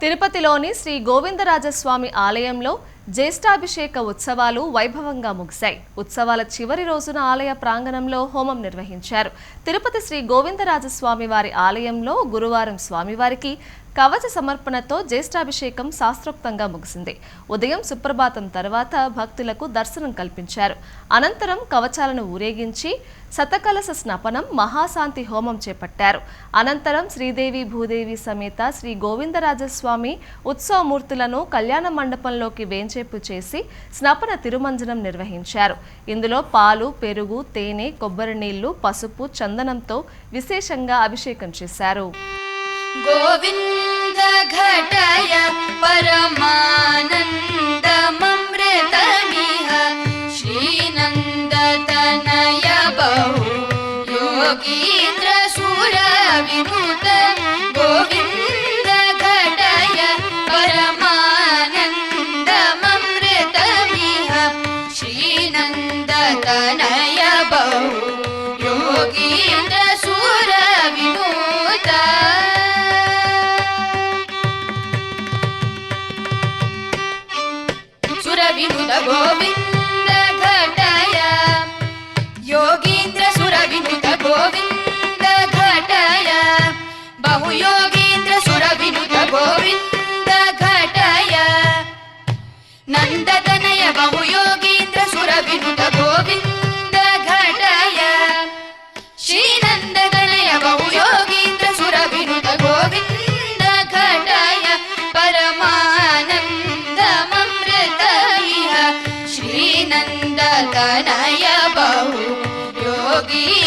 తిరుపతిలోని శ్రీ గోవిందరాజస్వామి ఆలయంలో జ్యేష్ఠాభిషేక ఉత్సవాలు వైభవంగా ముగిశాయి. ఉత్సవాల చివరి రోజున ఆలయ ప్రాంగణంలో హోమం నిర్వహించారు. తిరుపతి శ్రీ గోవిందరాజస్వామి వారి ఆలయంలో గురువారం స్వామివారికి కవచ సమర్పణతో జ్యేష్ఠాభిషేకం శాస్త్రోక్తంగా ముగిసింది. ఉదయం సుప్రభాతం తర్వాత భక్తులకు దర్శనం కల్పించారు. అనంతరం కవచాలను ఊరేగించి శతకలశ స్నపనం మహాశాంతి హోమం చేపట్టారు. అనంతరం శ్రీదేవి భూదేవి సమేత శ్రీ గోవిందరాజస్వామి ఉత్సవమూర్తులను కళ్యాణ మండపంలోకి వేంచేపు చేసి స్నపన తిరుమంజనం నిర్వహించారు. ఇందులో పాలు పెరుగు తేనె కొబ్బరి నీళ్ళు పసుపు చందనంతో విశేషంగా అభిషేకం చేశారు. गोविन्दघटय परमानन्दमृतमिह श्रीनन्दतनय बहु योगीन्द्रसुरविभूत गोविन्दघटय परमानन्दमृतभिः श्रीनन्दतनय सुरविनुत गोविन्द घटय तनय बहु योगी